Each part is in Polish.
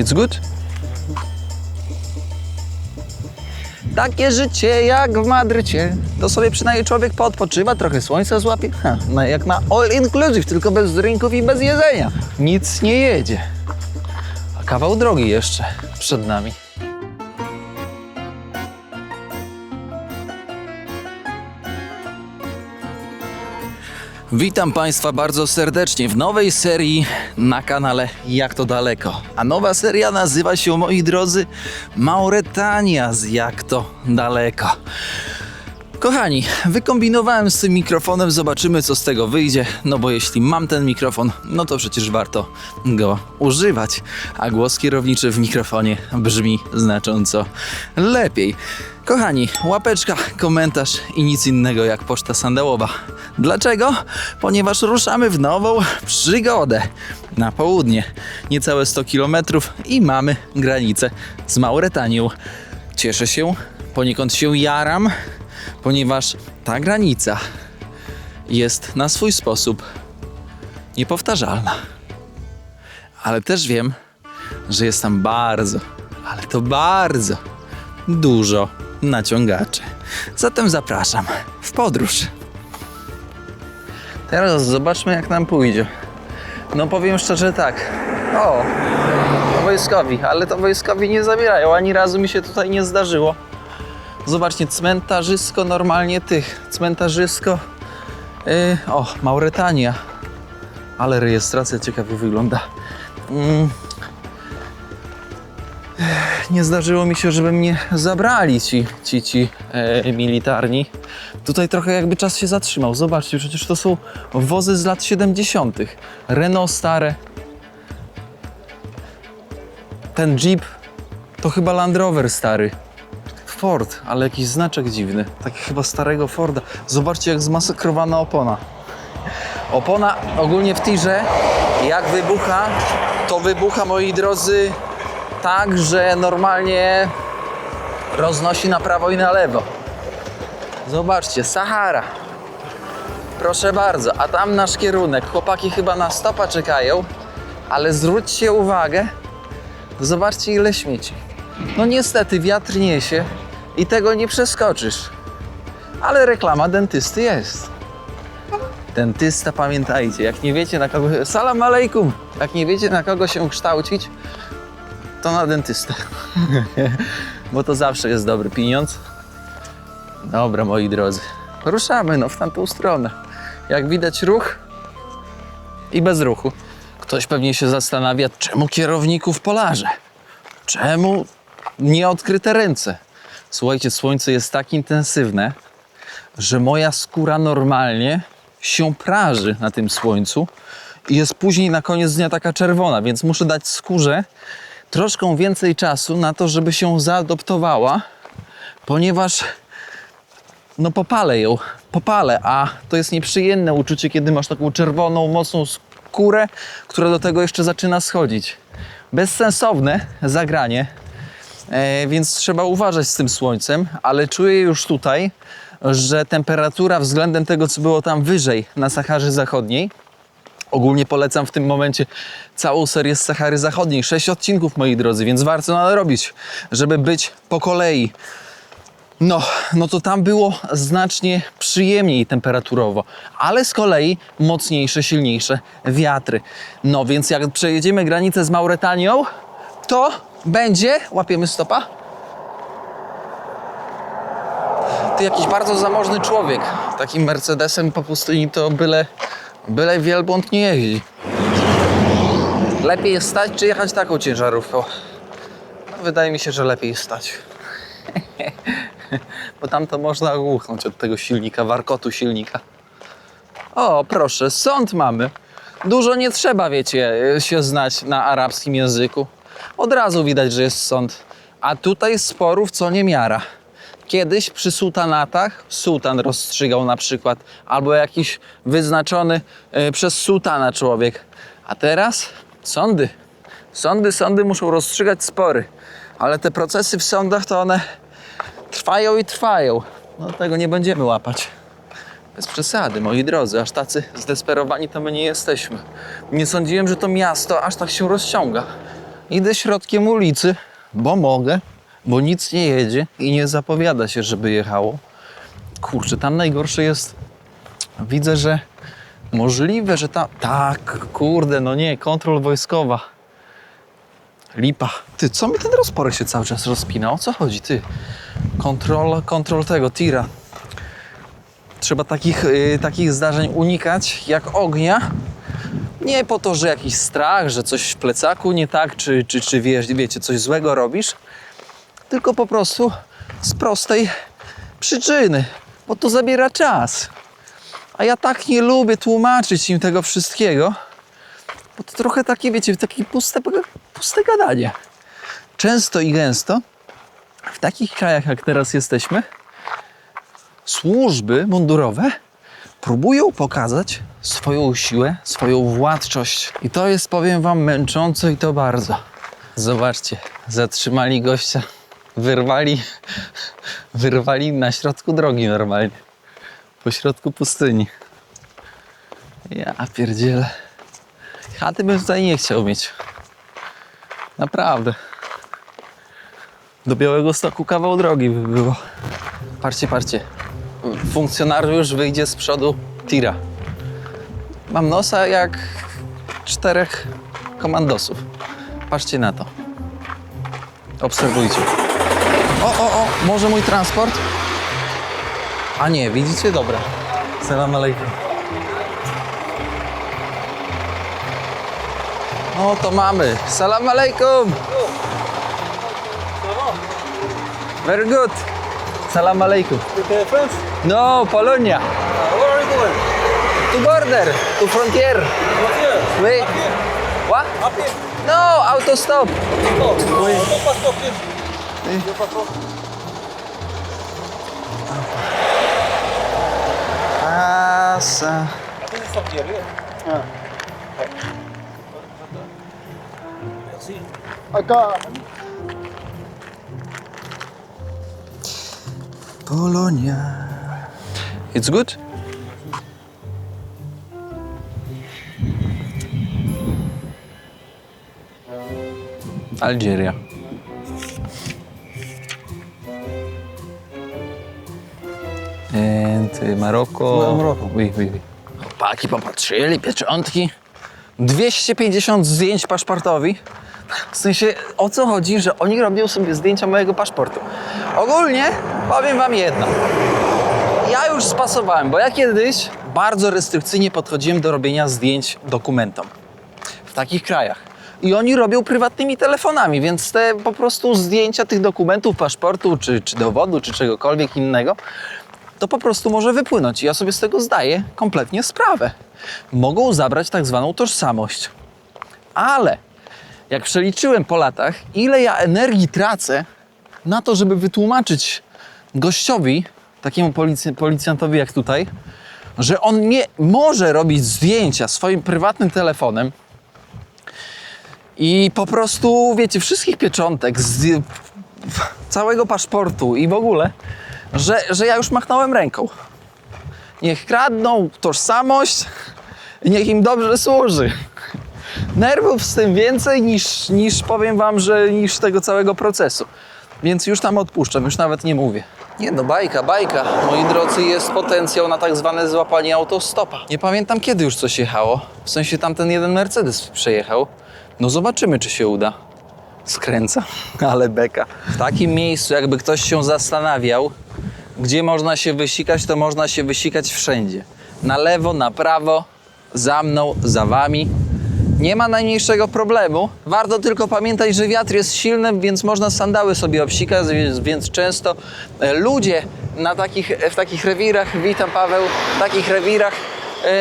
It's good? Takie życie jak w Madrycie. To sobie przynajmniej człowiek poodpoczywa, trochę słońca złapie. Ha, no jak na all inclusive, tylko bez drinków i bez jedzenia. Nic nie jedzie. A kawał drogi jeszcze przed nami. Witam Państwa bardzo serdecznie w nowej serii na kanale Jak to daleko. A nowa seria nazywa się, moi drodzy, Mauretania z Jak to daleko. Kochani, wykombinowałem z tym mikrofonem, zobaczymy co z tego wyjdzie. No bo jeśli mam ten mikrofon, no to przecież warto go używać. A głos kierowniczy w mikrofonie brzmi znacząco lepiej. Kochani, łapeczka, komentarz i nic innego jak poczta sandałowa. Dlaczego? Ponieważ ruszamy w nową przygodę. Na południe, niecałe 100 km i mamy granicę z Mauretanią. Cieszę się, poniekąd się jaram, ponieważ ta granica jest na swój sposób niepowtarzalna. Ale też wiem, że jest tam bardzo, ale to bardzo dużo naciągaczy. Zatem zapraszam w podróż. Teraz zobaczmy, jak nam pójdzie. No powiem szczerze tak. O, wojskowi, ale to wojskowi nie zabierają. Ani razu mi się tutaj nie zdarzyło. Zobaczcie, cmentarzysko normalnie tych. Cmentarzysko. Yy, o, Mauretania. Ale rejestracja ciekawie wygląda. Mm. Nie zdarzyło mi się, żeby mnie zabrali ci, ci, ci e, militarni. Tutaj trochę jakby czas się zatrzymał. Zobaczcie, przecież to są wozy z lat 70. Renault stare. Ten Jeep to chyba Land Rover stary. Ford, ale jakiś znaczek dziwny. Taki chyba starego Forda. Zobaczcie, jak zmasakrowana opona. Opona ogólnie w tirze, jak wybucha, to wybucha, moi drodzy, tak, że normalnie roznosi na prawo i na lewo. Zobaczcie, Sahara. Proszę bardzo, a tam nasz kierunek. Chłopaki chyba na stopa czekają, ale zwróćcie uwagę, zobaczcie ile śmieci. No niestety wiatr niesie i tego nie przeskoczysz. Ale reklama dentysty jest. Dentysta, pamiętajcie, jak nie wiecie na kogo... Salam alejkum! Jak nie wiecie na kogo się kształcić, to na dentystę. Bo to zawsze jest dobry pieniądz. Dobra, moi drodzy. Ruszamy no w tamtą stronę. Jak widać ruch i bez ruchu. Ktoś pewnie się zastanawia, czemu kierowników polarze? Czemu nieodkryte ręce? Słuchajcie, słońce jest tak intensywne, że moja skóra normalnie się praży na tym słońcu i jest później na koniec dnia taka czerwona, więc muszę dać skórze troszkę więcej czasu na to, żeby się zaadoptowała, ponieważ no popalę ją, popalę, a to jest nieprzyjemne uczucie, kiedy masz taką czerwoną, mocną skórę, która do tego jeszcze zaczyna schodzić. Bezsensowne zagranie, e, więc trzeba uważać z tym słońcem, ale czuję już tutaj, że temperatura względem tego, co było tam wyżej na Saharze Zachodniej, Ogólnie polecam w tym momencie całą serię z Sahary Zachodniej. Sześć odcinków, moi drodzy, więc warto nadrobić, żeby być po kolei. No, no to tam było znacznie przyjemniej temperaturowo, ale z kolei mocniejsze, silniejsze wiatry. No więc jak przejedziemy granicę z Mauretanią, to będzie, łapiemy stopa, ty jakiś bardzo zamożny człowiek. Takim Mercedesem po pustyni to byle, byle wielbłąd nie jeździ. Lepiej jest stać, czy jechać taką ciężarówką? No, wydaje mi się, że lepiej stać. Bo tam to można ogłuchnąć od tego silnika, warkotu silnika. O, proszę, sąd mamy. Dużo nie trzeba, wiecie, się znać na arabskim języku. Od razu widać, że jest sąd. A tutaj sporów co nie miara. Kiedyś przy sułtanatach sułtan rozstrzygał na przykład, albo jakiś wyznaczony y, przez sułtana człowiek. A teraz sądy. Sądy, sądy muszą rozstrzygać spory. Ale te procesy w sądach to one trwają i trwają. No tego nie będziemy łapać. Bez przesady, moi drodzy, aż tacy zdesperowani to my nie jesteśmy. Nie sądziłem, że to miasto aż tak się rozciąga. Idę środkiem ulicy, bo mogę, bo nic nie jedzie i nie zapowiada się, żeby jechało. Kurczę, tam najgorsze jest. Widzę, że możliwe, że tam. Tak, kurde, no nie, kontrol wojskowa. Lipa. Ty, co mi ten rozporek się cały czas rozpina? O co chodzi, ty? Kontrol, kontrol tego, tira. Trzeba takich, y, takich zdarzeń unikać jak ognia. Nie po to, że jakiś strach, że coś w plecaku nie tak, czy, czy, czy wiesz, wiecie, coś złego robisz, tylko po prostu z prostej przyczyny, bo to zabiera czas. A ja tak nie lubię tłumaczyć im tego wszystkiego, bo to trochę takie, wiecie, takie puste, puste gadanie. Często i gęsto w takich krajach, jak teraz jesteśmy, służby mundurowe próbują pokazać swoją siłę, swoją władczość. I to jest, powiem wam, męczące i to bardzo. Zobaczcie, zatrzymali gościa, wyrwali, wyrwali na środku drogi normalnie. Po środku pustyni. Ja pierdzielę. Chaty bym tutaj nie chciał mieć. Naprawdę. Do Białego Stoku kawał drogi by było. Patrzcie, patrzcie. Funkcjonariusz wyjdzie z przodu tira. Mam nosa jak czterech komandosów. Patrzcie na to. Obserwujcie. O, o, o, może mój transport? A nie, widzicie? Dobra. Salam alaikum. No to mamy. Salam alaikum. Very good. Salam friends, No, Polonia. uh, where are you going? To border, to frontier. Up here. Wait. What? Up here. No, auto stop. No, uh, no passport, please. Your Algeria. And y, Maroko. No, Maroko. Oui, oui, oui. Chłopaki popatrzyli, pieczątki. 250 zdjęć paszportowi. W sensie, o co chodzi, że oni robią sobie zdjęcia mojego paszportu. Ogólnie powiem wam jedno. Ja już spasowałem, bo ja kiedyś bardzo restrykcyjnie podchodziłem do robienia zdjęć dokumentom w takich krajach. I oni robią prywatnymi telefonami, więc te po prostu zdjęcia tych dokumentów, paszportu, czy, czy dowodu, czy czegokolwiek innego, to po prostu może wypłynąć. I ja sobie z tego zdaję kompletnie sprawę. Mogą zabrać tak zwaną tożsamość. Ale jak przeliczyłem po latach, ile ja energii tracę na to, żeby wytłumaczyć gościowi, takiemu policy, policjantowi jak tutaj, że on nie może robić zdjęcia swoim prywatnym telefonem i po prostu, wiecie, wszystkich pieczątek, z, całego paszportu i w ogóle, że, że ja już machnąłem ręką. Niech kradną tożsamość, niech im dobrze służy. Nerwów z tym więcej niż, niż powiem wam, że niż tego całego procesu. Więc już tam odpuszczam, już nawet nie mówię. Nie no, bajka, bajka. Moi drodzy, jest potencjał na tak zwane złapanie autostopa. Nie pamiętam kiedy już coś jechało. W sensie tam ten jeden Mercedes przejechał. No zobaczymy, czy się uda. Skręca, ale beka. W takim miejscu, jakby ktoś się zastanawiał, gdzie można się wysikać, to można się wysikać wszędzie. Na lewo, na prawo, za mną, za wami. Nie ma najmniejszego problemu. Warto tylko pamiętać, że wiatr jest silny, więc można sandały sobie obsikać, więc, często e, ludzie na takich, w takich rewirach, witam Paweł, w takich rewirach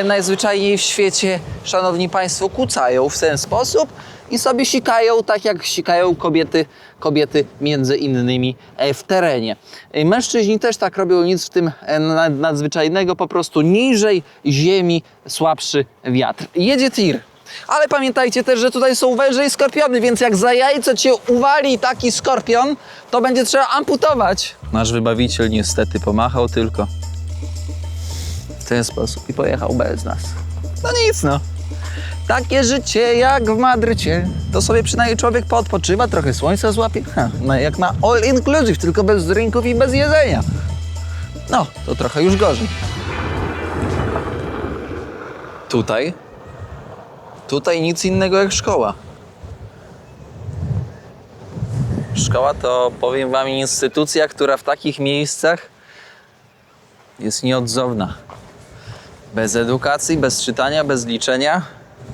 najzwyczajniej w świecie, szanowni państwo, kucają w ten sposób i sobie sikają tak jak sikają kobiety, kobiety między innymi e, w terenie. E, Mężczyźni też tak robią, nic w tym e, nad- nadzwyczajnego, po prostu niżej ziemi słabszy wiatr. Jedzie tir. Ale pamiętajcie też, że tutaj są węże i skorpiony, więc jak za jajco cię uwali taki skorpion, to będzie trzeba amputować. Nasz wybawiciel niestety pomachał tylko ten sposób i pojechał bez nas. No nic no. Takie życie jak w Madrycie. To sobie przynajmniej człowiek poodpoczywa, trochę słońca złapie. Ha, no jak na all inclusive, tylko bez drinków i bez jedzenia. No, to trochę już gorzej. Tutaj? Tutaj nic innego jak szkoła. Szkoła to, powiem wam, instytucja, która w takich miejscach jest nieodzowna. Bez edukacji, bez czytania, bez liczenia.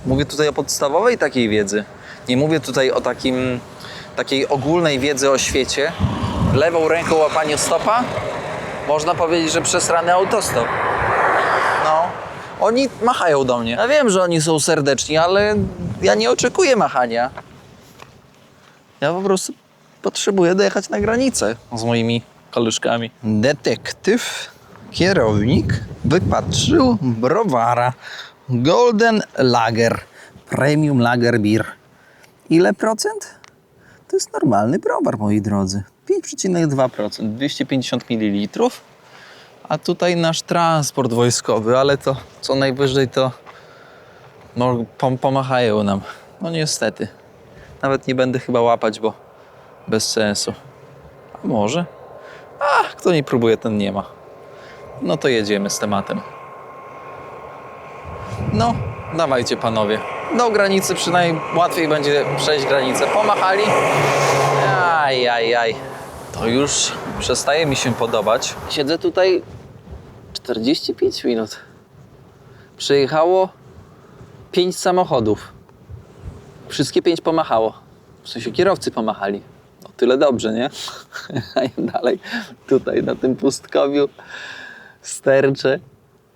Mówię tutaj o podstawowej takiej wiedzy. Nie mówię tutaj o takim, takiej ogólnej wiedzy o świecie. Lewą ręką łapanie stopa, można powiedzieć, że przesrany autostop. No, oni machają do mnie. Ja wiem, że oni są serdeczni, ale ja nie oczekuję machania. Ja po prostu potrzebuję dojechać na granicę z moimi koleżkami. Detektyw, kierownik wypatrzył browara Golden Lager, Premium Lager Beer. Ile procent? To jest normalny browar, moi drodzy. 5,2%, 250 ml. A tutaj nasz transport wojskowy, ale to co najwyżej to pom- pomachają nam. No niestety. Nawet nie będę chyba łapać, bo bez sensu. A może? A, kto nie próbuje, ten nie ma. No to jedziemy z tematem. No, dawajcie panowie. Do granicy przynajmniej łatwiej będzie przejść granicę. Pomachali. Aj, aj, aj. To już przestaje mi się podobać. Siedzę tutaj 45 minut. Przyjechało 5 samochodów. Wszystkie pięć pomachało. W sensie kierowcy pomachali. No tyle dobrze, nie? A ja dalej tutaj na tym pustkowiu sterczę.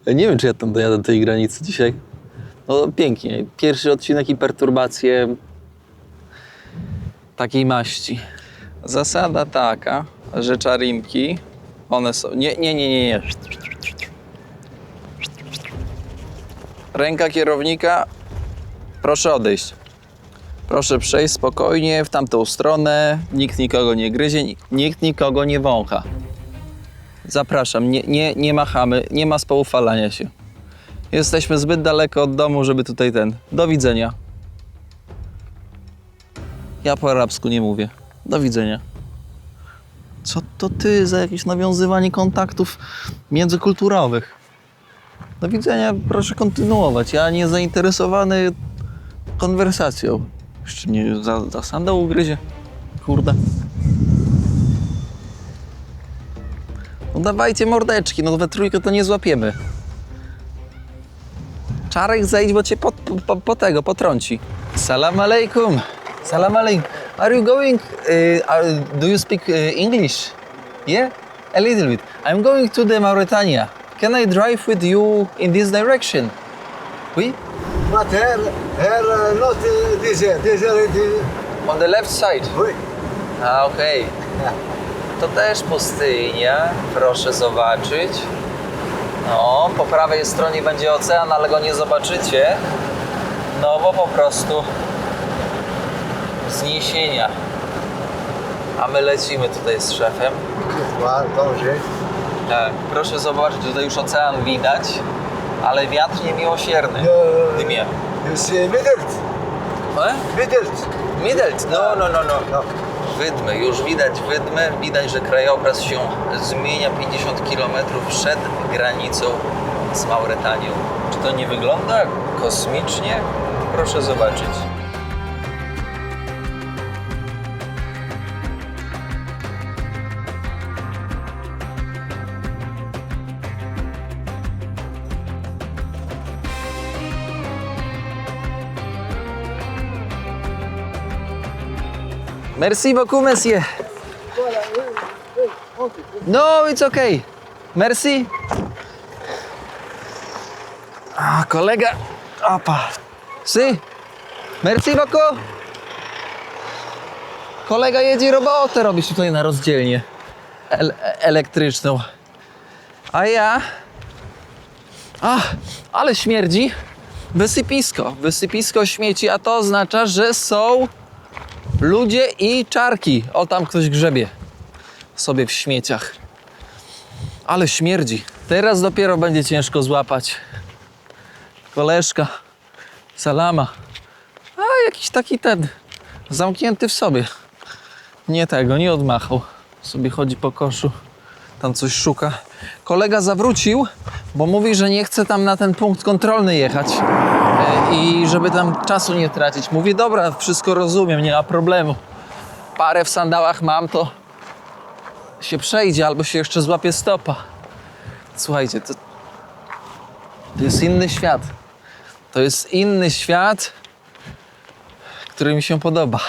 Ja nie wiem, czy ja tam dojadę do tej granicy dzisiaj. No pięknie. Pierwszy odcinek i perturbacje takiej maści. Zasada taka, że czarimki, one są... Nie, nie, nie, nie, nie. Ręka kierownika, proszę odejść. Proszę przejść spokojnie w tamtą stronę. Nikt nikogo nie gryzie, ni- nikt nikogo nie wącha. Zapraszam, nie, nie, nie machamy, nie ma spoufalania się. Jesteśmy zbyt daleko od domu, żeby tutaj ten. Do widzenia. Ja po arabsku nie mówię. Do widzenia. Co to ty za jakieś nawiązywanie kontaktów międzykulturowych? Do widzenia, proszę kontynuować. Ja nie zainteresowany konwersacją. Jeszcze nie za, za sandał ugryzie. Kurde. No dawajcie mordeczki, no we trójkę to nie złapiemy. Czarek zejdź, bo cię po, po, po tego potrąci. Salam alaikum. Salam alaikum. Are you going, uh, are, do you speak uh, English? Yeah? A little bit. I'm going to the Mauritania. Can I drive with you in this direction? Oui? But here, here uh, not uh, this here, this here, this, On the left side. oui. A, okej. To też pustynia, proszę zobaczyć. No, po prawej stronie będzie ocean, ale go nie zobaczycie. No, bo po prostu wzniesienia. A my lecimy tutaj z szefem. Dobrze. Tak, proszę zobaczyć, tutaj już ocean widać, ale wiatr niemiłosierny. Dymie. See Middelt, E? Middelt. Midelt, no, no, no, no. Wydmy, już widać wydmy, widać, że krajobraz się zmienia 50 km przed granicą z Mauretanią. Czy to nie wygląda kosmicznie? Proszę zobaczyć. Merci beaucoup, monsieur. No, it's okay. Merci. A, kolega. Opa. Si. Merci beaucoup. Kolega jedzie robotę robić tutaj na rozdzielnię el- elektryczną. A ja... A, ale śmierdzi. Wysypisko. Wysypisko śmieci, a to oznacza, że są ludzie i czarki. O, tam ktoś grzebie sobie w śmieciach. Ale śmierdzi. Teraz dopiero będzie ciężko złapać. Koleżka Salama. A jakiś taki ten, zamknięty w sobie. Nie tego, nie odmachał. Sobie chodzi po koszu, tam coś szuka. Kolega zawrócił, bo mówi, że nie chce tam na ten punkt kontrolny jechać i żeby tam czasu nie tracić. Mówi, dobra, wszystko rozumiem, nie ma problemu. Parę w sandałach mam, to się przejdzie albo się jeszcze złapie stopa. Słuchajcie, to, to jest inny świat. To jest inny świat, który mi się podoba.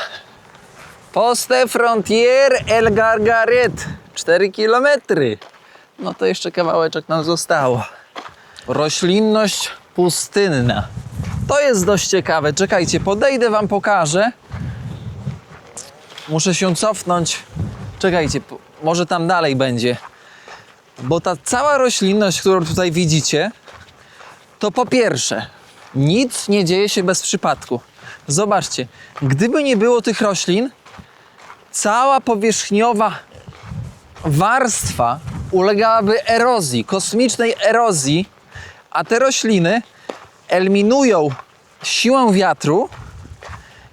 Poste Frontier El Gargaret. 4 kilometry. No to jeszcze kawałeczek nam zostało. Roślinność pustynna. To jest dość ciekawe. Czekajcie, podejdę wam pokażę. Muszę się cofnąć. Czekajcie, może tam dalej będzie. Bo ta cała roślinność, którą tutaj widzicie, to po pierwsze, nic nie dzieje się bez przypadku. Zobaczcie, gdyby nie było tych roślin, cała powierzchniowa warstwa ulegałaby erozji, kosmicznej erozji, a te rośliny eliminują siłę wiatru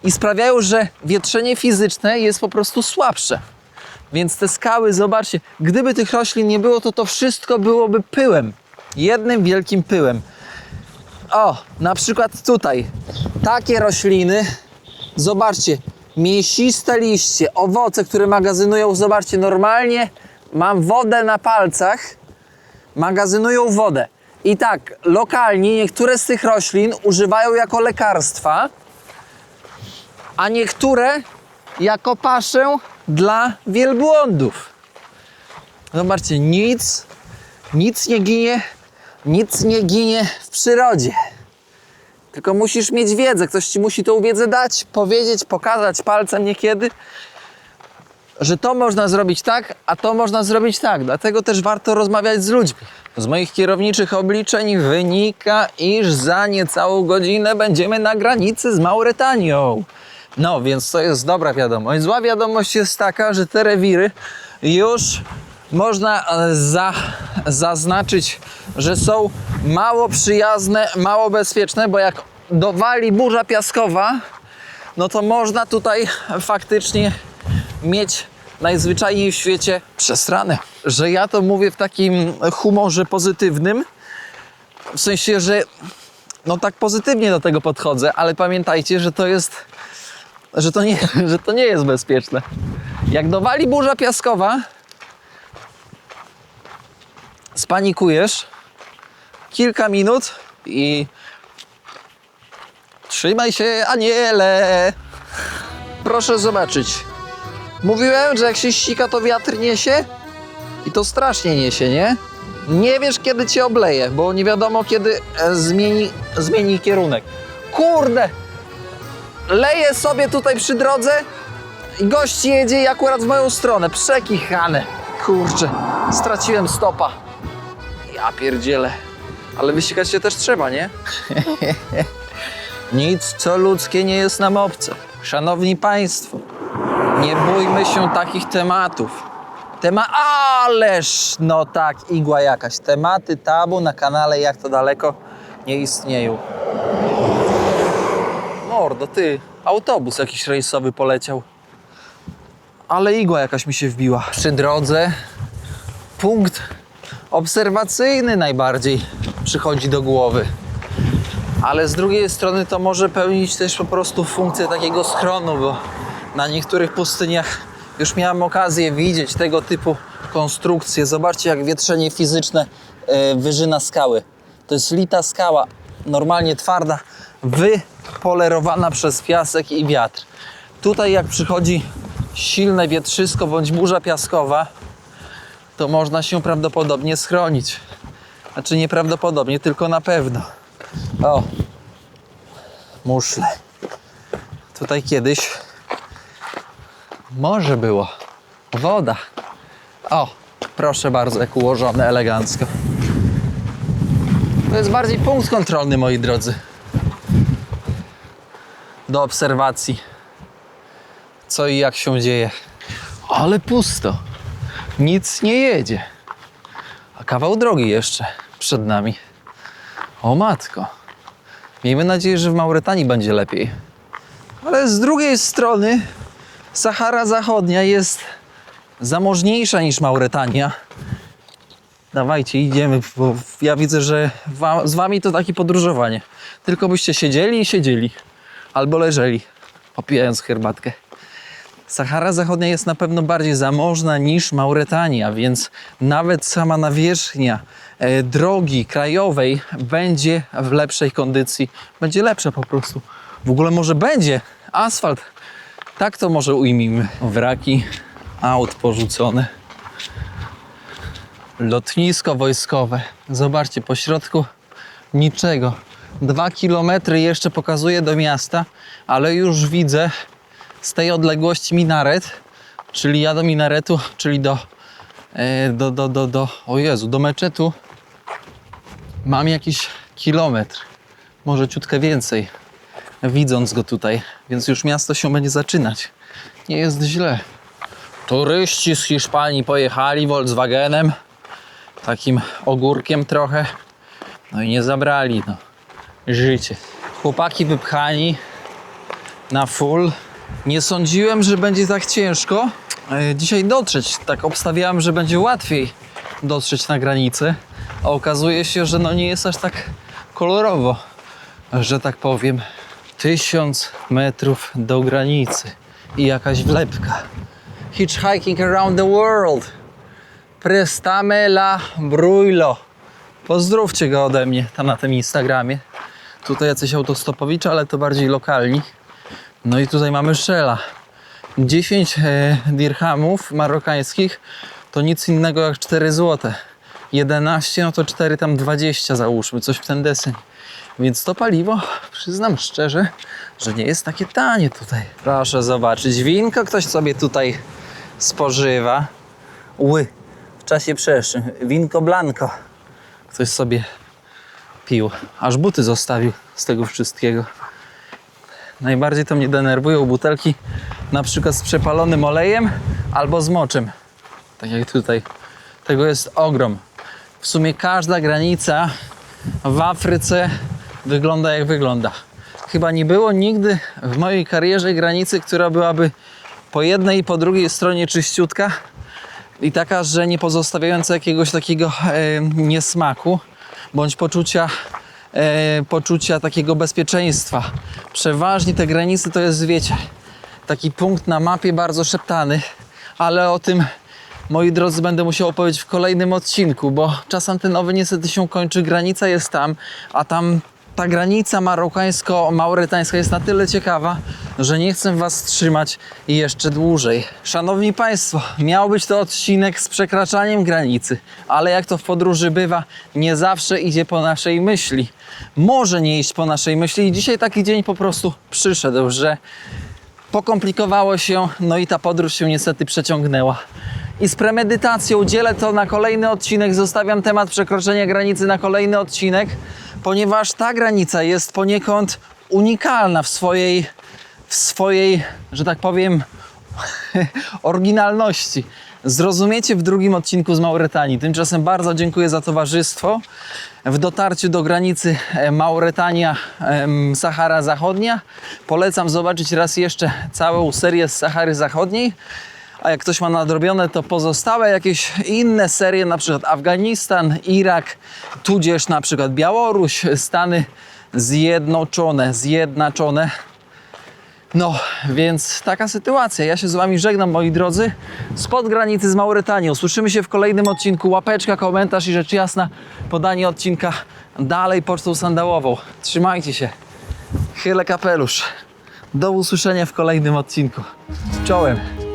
i sprawiają, że wietrzenie fizyczne jest po prostu słabsze. Więc te skały, zobaczcie, gdyby tych roślin nie było, to to wszystko byłoby pyłem. Jednym wielkim pyłem. O, na przykład tutaj. Takie rośliny. Zobaczcie, mięsiste liście, owoce, które magazynują. Zobaczcie, normalnie mam wodę na palcach. Magazynują wodę. I tak, lokalnie niektóre z tych roślin używają jako lekarstwa, a niektóre jako paszę dla wielbłądów. Zobaczcie, nic, nic nie ginie, nic nie ginie w przyrodzie. Tylko musisz mieć wiedzę, ktoś ci musi tą wiedzę dać, powiedzieć, pokazać palcem niekiedy, że to można zrobić tak, a to można zrobić tak. Dlatego też warto rozmawiać z ludźmi. Z moich kierowniczych obliczeń wynika, iż za niecałą godzinę będziemy na granicy z Mauretanią. No, więc to jest dobra wiadomość. Zła wiadomość jest taka, że te rewiry już można e, za, zaznaczyć, że są mało przyjazne, mało bezpieczne, bo jak dowali burza piaskowa, no to można tutaj faktycznie mieć najzwyczajniej w świecie przesrane. Że ja to mówię w takim humorze pozytywnym, w sensie, że no tak pozytywnie do tego podchodzę, ale pamiętajcie, że to jest, że to nie, że to nie jest bezpieczne. Jak dowali burza piaskowa, spanikujesz kilka minut i trzymaj się, aniele. Proszę zobaczyć. Mówiłem, że jak się ścika, to wiatr niesie i to strasznie niesie, nie? Nie wiesz, kiedy cię obleje, bo nie wiadomo, kiedy e, zmieni, zmieni kierunek. Kurde! Leję sobie tutaj przy drodze i gość jedzie i akurat w moją stronę. Przekichane. Kurczę, straciłem stopa. Ja pierdzielę. Ale wysikać się też trzeba, nie? Nic, co ludzkie, nie jest nam obce. Szanowni Państwo, nie bójmy się takich tematów. Tema, ależ, no tak, igła jakaś. Tematy tabu na kanale Jak to daleko nie istnieją. Mordo, ty, autobus jakiś rejsowy poleciał. Ale igła jakaś mi się wbiła. Przy drodze punkt obserwacyjny najbardziej przychodzi do głowy. Ale z drugiej strony to może pełnić też po prostu funkcję takiego schronu, bo na niektórych pustyniach już miałem okazję widzieć tego typu konstrukcje. Zobaczcie, jak wietrzenie fizyczne e, wyżyna skały. To jest lita skała, normalnie twarda, wypolerowana przez piasek i wiatr. Tutaj jak przychodzi silne wietrzysko bądź burza piaskowa, to można się prawdopodobnie schronić. Znaczy nieprawdopodobnie, tylko na pewno. O, muszle. Tutaj kiedyś morze było, woda. O, proszę bardzo, jak ułożone elegancko. To jest bardziej punkt kontrolny, moi drodzy. Do obserwacji, co i jak się dzieje. Ale pusto. Nic nie jedzie. A kawał drogi jeszcze przed nami. O matko. Miejmy nadzieję, że w Mauretanii będzie lepiej. Ale z drugiej strony Sahara Zachodnia jest zamożniejsza niż Mauretania. Dawajcie, idziemy, bo ja widzę, że wa- z wami to takie podróżowanie. Tylko byście siedzieli i siedzieli. Albo leżeli, popijając herbatkę. Sahara Zachodnia jest na pewno bardziej zamożna niż Mauretania, więc nawet sama nawierzchnia e, drogi krajowej będzie w lepszej kondycji. Będzie lepsza po prostu. W ogóle może będzie asfalt. Tak to może ujmijmy. Wraki aut porzucone. Lotnisko wojskowe. Zobaczcie, po środku niczego. Dwa kilometry jeszcze pokazuje do miasta, ale już widzę z tej odległości minaret, czyli ja do minaretu, czyli do, e, do, do, do, do, o Jezu, do meczetu mam jakiś kilometr, może ciutkę więcej, widząc go tutaj, więc już miasto się będzie zaczynać. Nie jest źle. Turyści z Hiszpanii pojechali Volkswagenem, takim ogórkiem trochę, no i nie zabrali, no, życie. Chłopaki wypchani, na full. Nie sądziłem, że będzie tak ciężko e, dzisiaj dotrzeć. Tak obstawiałem, że będzie łatwiej dotrzeć na granicę, a okazuje się, że no nie jest aż tak kolorowo, że tak powiem. Tysiąc metrów do granicy i jakaś wlepka. Hitchhiking around the world. Prestame la Bruilo. Pozdrówcie go ode mnie tam na tym Instagramie. Tutaj jacyś autostopowicze, ale to bardziej lokalni. No i tutaj mamy Shella. 10 e, dirhamów marokańskich to nic innego jak 4 zł. 11 no to 4 tam 20 załóżmy, coś w ten deseń. Więc to paliwo, przyznam szczerze, że nie jest takie tanie tutaj. Proszę zobaczyć, winko ktoś sobie tutaj spożywa. Ły, w czasie przeszłym. Winko blanco. Ktoś sobie pił. Aż buty zostawił z tego wszystkiego. Najbardziej to mnie denerwują butelki na przykład z przepalonym olejem albo z moczem. Tak jak tutaj. Tego jest ogrom. W sumie każda granica w Afryce wygląda jak wygląda. Chyba nie było nigdy w mojej karierze granicy, która byłaby po jednej i po drugiej stronie czyściutka i taka, że nie pozostawiająca jakiegoś takiego e, niesmaku bądź poczucia, e, poczucia takiego bezpieczeństwa. Przeważnie te granice to jest, wiecie, taki punkt na mapie bardzo szeptany, ale o tym, moi drodzy, będę musiał opowiedzieć w kolejnym odcinku, bo czas antenowy niestety się kończy, granica jest tam, a tam ta granica marokańsko-maurytańska jest na tyle ciekawa, że nie chcę Was trzymać jeszcze dłużej. Szanowni Państwo, miał być to odcinek z przekraczaniem granicy, ale jak to w podróży bywa, nie zawsze idzie po naszej myśli. Może nie iść po naszej myśli i dzisiaj taki dzień po prostu przyszedł, że pokomplikowało się, no i ta podróż się niestety przeciągnęła. I z premedytacją dzielę to na kolejny odcinek, zostawiam temat przekroczenia granicy na kolejny odcinek, ponieważ ta granica jest poniekąd unikalna w swojej, w swojej, że tak powiem, oryginalności. Zrozumiecie w drugim odcinku z Mauretanii. Tymczasem bardzo dziękuję za towarzystwo. W dotarciu do granicy e, Mauretania, em, Sahara Zachodnia polecam zobaczyć raz jeszcze całą serię z Sahary Zachodniej. A jak ktoś ma nadrobione, to pozostałe jakieś inne serie, na przykład Afganistan, Irak, tudzież na przykład Białoruś, Stany Zjednoczone, Zjednoczone. No, więc taka sytuacja. Ja się z Wami żegnam, moi drodzy, spod granicy z Mauretanią. Słyszymy się w kolejnym odcinku. Łapeczka, komentarz i rzecz jasna, podanie odcinka dalej pocztą sandałową. Trzymajcie się. Chylę kapelusz. Do usłyszenia w kolejnym odcinku. Czołem.